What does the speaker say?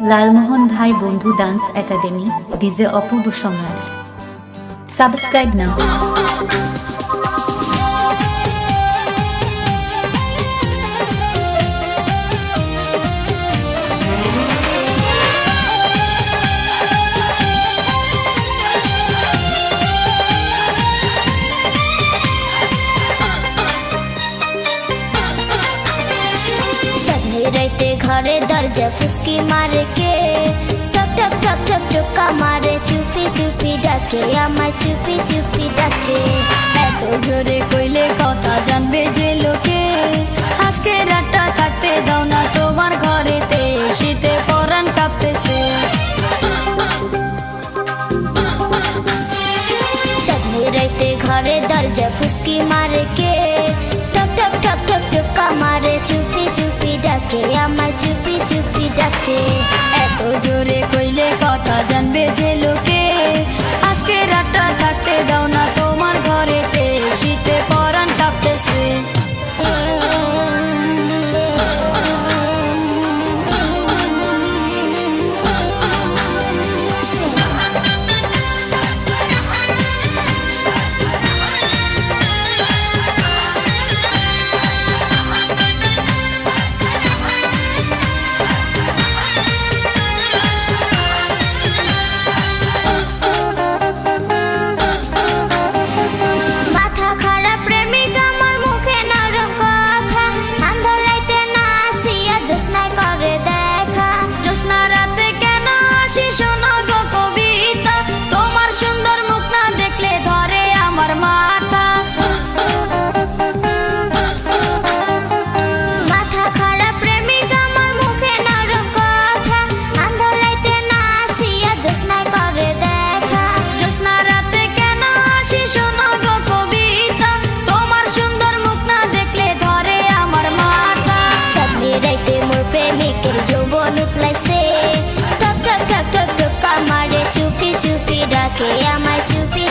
লালমোহন ভাই বন্ধু dance academy DJ Apurba Samrat. Subscribe নাও। রাইতে ঘরে দরজা ফুসকি মারে কে? ঠক ঠক ঠক ঠক টোকা মারে চুপি চুপি ডাকে আমায় চুপি চুপি ডাকে। এত জোরে কইলে কথা জানবে যে লোকে। আজকে রাতটা থাকতে দাও না তোমার ঘরেতে শীতে পরান কাঁপতেছে। রাইতে ঘরে দরজা ফুসকি মারে কে? আমায় চুপি চুপি ডাকে এত জোরে আসিয়া জোৎস্নায় করে দেখা Kaya Machu Picchu